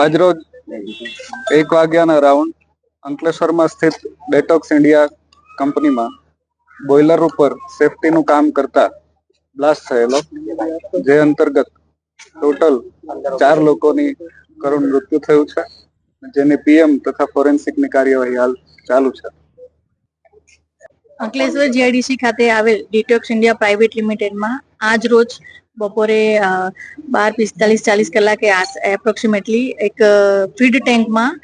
આજરોજ એક વાગ્યાના રાઉન્ડ અંકલેશ્વરમાં સ્થિત ડેટોક્સ ઇન્ડિયા કંપનીમાં બોઇલર ઉપર સેફટીનું કામ કરતા બ્લાસ્ટ થયેલો, જે અંતર્ગત ટોટલ ચાર લોકોની કરુણ મૃત્યુ થયું છે, જેની પીએમ તથા ફોરેન્સિકની કાર્યવાહી હાલ ચાલુ છે. અંકલેશ્વર જીઆઈડીસી ખાતે આવેલ ડિટોક્સ ઇન્ડિયા પ્રાઇવેટ લિમિટેડમાં આજ રોજ બપોરે બાર પિસ્તાલીસ ચાલીસ કલાકે એપ્રોક્સિમેટલી એક ફીડ ટેન્કમાં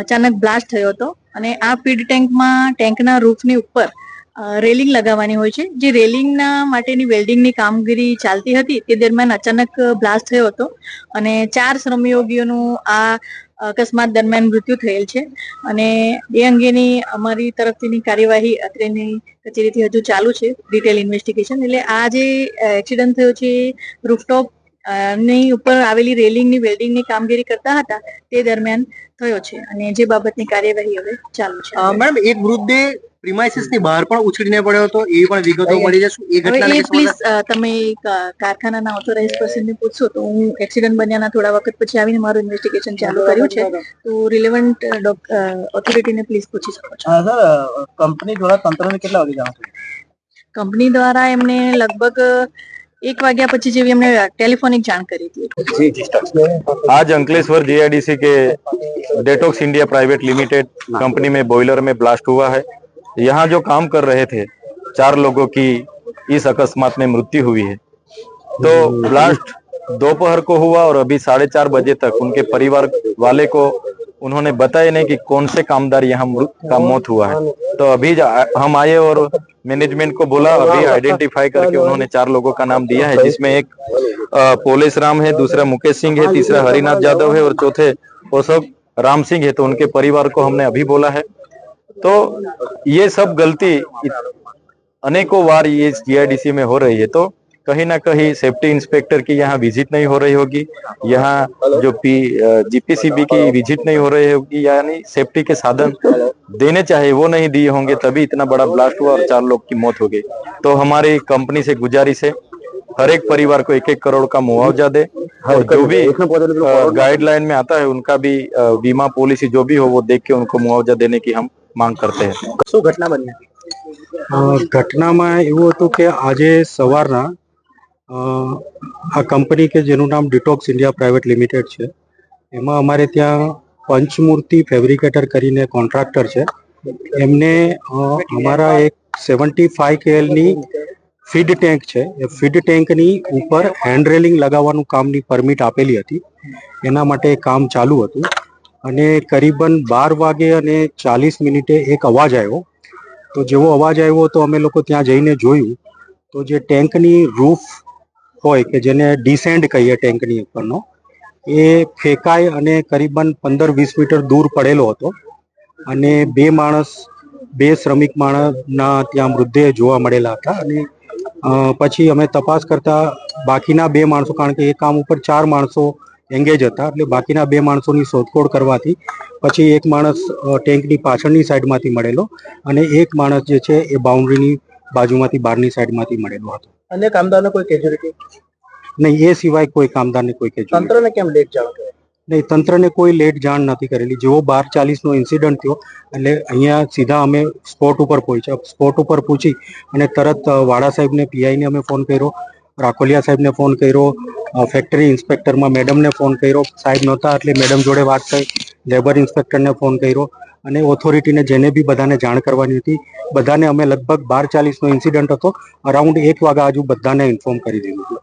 અચાનક બ્લાસ્ટ થયો હતો. અને આ ફીડ ટેન્કમાં ટેન્કના રૂફની ઉપર રેલિંગ લગાવવાની હોય છે. જે રેલિંગના માટેની વેલ્ડિંગની કામગીરી ચાલતી હતી તે દરમિયાન અચાનક બ્લાસ્ટ થયો હતો અને ચાર શ્રમયોગીઓનું આ અકસ્માત દરમિયાન મૃત્યુ થયેલ છે. અને એ અંગેની અમારી તરફથીની કાર્યવાહી અત્રેની કચેરીથી હજુ ચાલુ છે, ડિટેલ ઇન્વેસ્ટિગેશન. એટલે આ જે એક્સિડન્ટ થયો છે રૂફટોપ ની ઉપર આવેલી રેલિંગની વેલ્ડિંગની કામગીરી કરતા હતા તે દરમિયાન થયો છે અને જે બાબતની કાર્યવાહી હવે ચાલુ છે. મેડમ એક મૃતદેહ પ્રિમાઇસિસની બહાર પણ ઉછળીને પડ્યો હતો એ પણ વિગતો મળી જશે. એ ઘટના પ્લીઝ તમે કારખાનાના ઓથોરાઇઝ પર્સનને પૂછશો તો હું એક્સિડન્ટ બન્યાના થોડા વખત પછી આવીને મારું ઇન્વેસ્ટિગેશન ચાલુ કર્યું છે. તો રિલેવન્ટ ઓથોરિટીને પ્લીઝ પૂછી શકો છો. સર કંપની દ્વારા તંત્રને કેટલા વાગે જાણ કંપની દ્વારા એમને લગભગ એક વાગ્યા પછી જેવી એમને ટેલિફોનિક જાણ કરી હતી आज अंकलेश्वर जीआईडीसी के Detox India private limited company में बॉयलर में ब्लास्ट हुआ है यहाँ जो काम कर रहे थे चार लोगों की इस अकस्मात में मृत्यु हुई है तो ब्लास्ट दोपहर को हुआ और अभी साढ़े चार बजे तक उनके परिवार वाले को उन्होंने बताया नहीं कि कौन से कामदार यहाँ का मौत हुआ है। तो अभी हम आए और मैनेजमेंट को बोला, अभी आइडेंटिफाई करके उन्होंने चार लोगों का नाम दिया है, जिसमें एक पोलेश राम है, दूसरा मुकेश सिंह है, तीसरा हरिनाथ यादव है और चौथे सब राम सिंह है तो उनके परिवार को हमने अभी बोला है। तो ये सब गलती अनेकों बार ये जीआईडीसी में हो रही है। तो कहीं ना कहीं सेफ्टी इंस्पेक्टर की यहाँ विजिट नहीं हो रही होगी यहाँ जो पी जीपीसीबी की विजिट नहीं हो रही होगी यानी सेफ्टी के साधन देने चाहिए वो नहीं दिए होंगे तभी इतना बड़ा ब्लास्ट हुआ और चार लोग की मौत हो गई तो हमारी कंपनी से गुजारिश है हर एक परिवार को एक एक करोड़ का मुआवजा दे और जो भी गाइडलाइन में आता है उनका भी अ, बीमा पॉलिसी जो भी हो वो देख के उनको मुआवजा देने की हम मांग करते हैं શું ઘટના બની હતી અ, ઘટનામાં એવું હતું કે આજે સવારના અ, આ કંપની કે જેનું નામ ડિટોક્સ ઇન્ડિયા પ્રાઇવેટ લિમિટેડ છે. એમાં અમારે ત્યાં પંચમૂર્તિ ફેબ્રિકેટર કરીને કોન્ટ્રાક્ટર છે. એમને અમારા એક સેવન્ટી ફાઈવ કેએલની ફીડ ટેન્ક છે. એ ફીડ ટેન્કની ઉપર હેન્ડ રેલિંગ લગાવવાનું કામની પરમિટ આપેલી હતી. એના માટે કામ ચાલુ હતું. અને કરીબન બાર વાગે અને ચાલીસ મિનિટે એક અવાજ આવ્યો. તો જેવો અવાજ આવ્યો તો અમે લોકો ત્યાં જઈને જોયું. તો જે ટેન્કની રૂફ હોય કે જેને ડિસેન્ડ કહીએ ટેન્કની ઉપરનો, એ ફેંકાય અને કરીબન પંદર વીસ મીટર દૂર પડેલો હતો. અને બે માણસ, બે શ્રમિક માણસના ત્યાં મૃતદેહ જોવા મળેલા હતા અને પછી અમે તપાસ કરતા બાકીના બે માણસો, કારણ કે એ કામ ઉપર ચાર માણસો એંગેજ હતા, એટલે બાકીના બે માણસોની શોધખોળ કરવાથી પછી એક માણસ ટેન્કની પાછળની સાઈડમાંથી મળેલો અને એક માણસ જે છે એ બાઉન્ડ્રીની બાજુમાંથી બહારની સાઈડમાંથી મળેલો હતો. અન્ય કામદારનો કોઈ કેજ્યુલિટી નહીં એ સિવાય કોઈ કામદારને કોઈ કે તંત્રને કેમ લેટ જાણ કરે? નહીં તંત્રને કોઈ લેટ જાણ નથી કરેલી. જેવો બાર ચાલીસનો ઇન્સિડન્ટ થયો એટલે અહીંયા સીધા અમે સ્પોટ ઉપર પહોંચ્યા. સ્પોટ ઉપર પૂછી અને તરત વાડા સાહેબને પીઆઈને અમે ફોન કર્યો રાખોલિયા સાહેબને ફોન કર્યો ફેક્ટરી ઇન્સ્પેક્ટરમાં મેડમને ફોન કર્યો. સાહેબ નહોતા એટલે મેડમ જોડે વાત થઈ. લેબર ઇન્સ્પેક્ટરને ફોન કર્યો. અને ઓથોરિટીને જેને બી બધાને જાણ કરવાની હતી, બધાને અમે લગભગ બાર ચાલીસનો ઇન્સિડન્ટ હતો. અરાઉન્ડ એક વાગ્યા આજુ બધાને ઇન્ફોર્મ કરી દીધું.